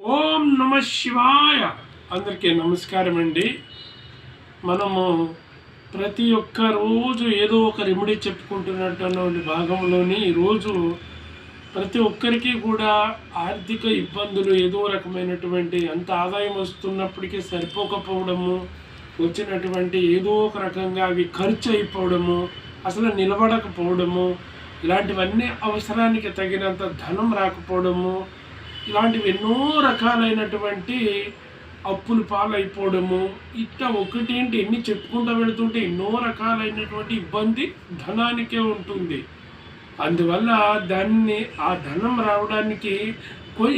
ఓం నమ శివాయ. అందరికీ నమస్కారం అండి. మనము ప్రతి ఒక్క రోజు ఏదో ఒక రెమెడీ చెప్పుకుంటున్నటువంటి భాగంలోని ఈరోజు ప్రతి ఒక్కరికి కూడా ఆర్థిక ఇబ్బందులు ఏదో రకమైనటువంటి అంత ఆదాయం వస్తున్నప్పటికీ సరిపోకపోవడము వచ్చినటువంటి ఏదో ఒక రకంగా అవి ఖర్చు అయిపోవడము అసలు నిలబడకపోవడము ఇలాంటివన్నీ అవసరానికి తగినంత ధనం రాకపోవడము ఇలాంటివి ఎన్నో రకాలైనటువంటి అప్పులు పాలైపోవడము ఇట్లా ఒకటేంటి ఎన్ని చెప్పుకుంటూ వెళుతుంటే ఎన్నో రకాలైనటువంటి ఇబ్బంది ధనానికే ఉంటుంది. అందువల్ల దాన్ని ఆ ధనం రావడానికి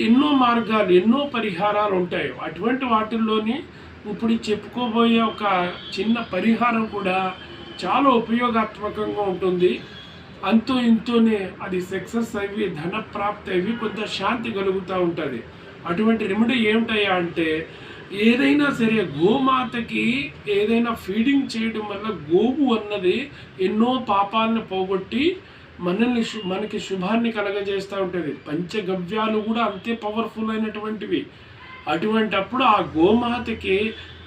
ఎన్నో మార్గాలు ఎన్నో పరిహారాలు ఉంటాయి. అటువంటి వాటిల్లోని ఇప్పుడు చెప్పుకోబోయే ఒక చిన్న పరిహారం కూడా చాలా ఉపయోగాత్మకంగా ఉంటుంది. అంతో ఇంతోనే అది సక్సెస్ అయ్యి ధన ప్రాప్తి అయ్యి కొంత శాంతి కలుగుతూ ఉంటుంది. అటువంటి రెమెడీ ఏమిటయ్యా అంటే ఏదైనా సరే గోమాతకి ఏదైనా ఫీడింగ్ చేయడం వల్ల గోవు అన్నది ఎన్నో పాపాలను పోగొట్టి మనల్ని మనకి శుభాన్ని కలగజేస్తూ ఉంటుంది. పంచగవ్యాలు కూడా అంతే పవర్ఫుల్ అయినటువంటివి. అటువంటి అప్పుడు ఆ గోమాతకి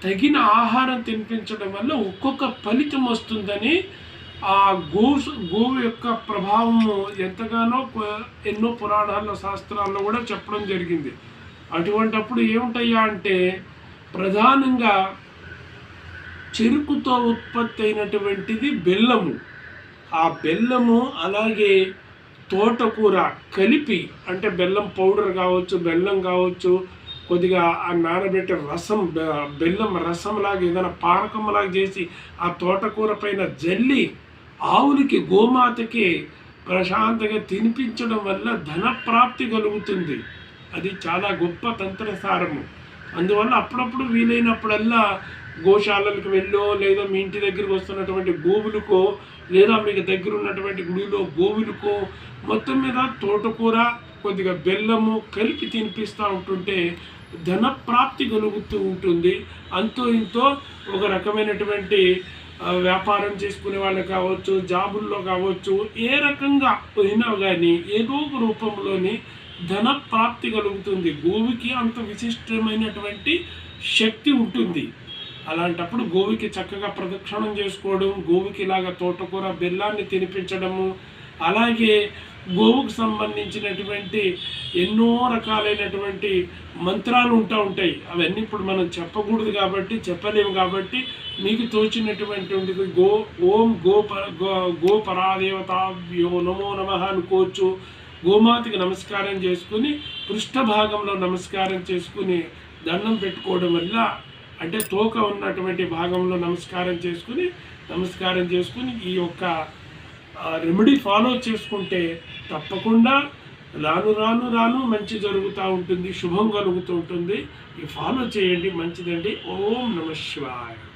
తగిన ఆహారం తినిపించడం వల్ల ఒక్కొక్క ఫలితం వస్తుందని ఆ గోస్ గోవు యొక్క ప్రభావము ఎంతగానో ఎన్నో పురాణాల్లో శాస్త్రాల్లో కూడా చెప్పడం జరిగింది. అటువంటప్పుడు ఏముంటాయా అంటే ప్రధానంగా చెరుకుతో ఉత్పత్తి అయినటువంటిది బెల్లము. ఆ బెల్లము అలాగే తోటకూర కలిపి అంటే బెల్లం పౌడర్ కావచ్చు బెల్లం కావచ్చు కొద్దిగా ఆ నానబెట్టే రసం బెల్లం రసంలాగా ఏదైనా పానకంలాగా చేసి ఆ తోటకూర పైన జల్లి ఆవులకి గోమాతకి ప్రశాంతంగా తినిపించడం వల్ల ధన ప్రాప్తి కలుగుతుంది. అది చాలా గొప్ప తంత్రసారము. అందువల్ల అప్పుడప్పుడు వీలైనప్పుడల్లా గోశాలలకు వెళ్ళో లేదా మీ ఇంటి దగ్గరికి వస్తున్నటువంటి గోవులకో లేదా మీకు దగ్గర ఉన్నటువంటి గుడిలో గోవులకో మొత్తం మీద తోటకూర కొద్దిగా బెల్లము కలిపి తినిపిస్తూ ఉంటుంటే ధన ప్రాప్తి కలుగుతూ ఉంటుంది. అంతో ఇంతో ఒక రకమైనటువంటి వ్యాపారం చేసుకునే వాళ్ళు కావచ్చు జాబుల్లో కావచ్చు ఏ రకంగా పోయినా కానీ ఏదో ఒక రూపంలోని ధన ప్రాప్తి కలుగుతుంది. గోవుకి అంత విశిష్టమైనటువంటి శక్తి ఉంటుంది. అలాంటప్పుడు గోవుకి చక్కగా ప్రదక్షిణం చేసుకోవడం గోవుకి ఇలాగ తోటకూర బెల్లాన్ని తినిపించడము అలాగే గోవుకు సంబంధించినటువంటి ఎన్నో రకాలైనటువంటి మంత్రాలు ఉంటా ఉంటాయి. అవన్నీ ఇప్పుడు మనం చెప్పకూడదు కాబట్టి చెప్పలేము కాబట్టి మీకు తోచినటువంటి గో ఓం గో గో- గో పరాదేవతాభ్యో నమో నమ అనుకోవచ్చు గోమాతకి నమస్కారం చేసుకుని పృష్ఠభాగంలో నమస్కారం చేసుకుని దండం పెట్టుకోవడం వల్ల అంటే తోక ఉన్నటువంటి భాగంలో నమస్కారం చేసుకుని నమస్కారం చేసుకుని ఈ యొక్క రెమెడీ ఫాలో చేసుకుంటే తప్పకుండా రాను రాను రాను మంచి జరుగుతూ ఉంటుంది శుభం కలుగుతూ ఉంటుంది. ఈ ఫాలో చేయండి మంచిదండి. ఓం నమ శివాయ.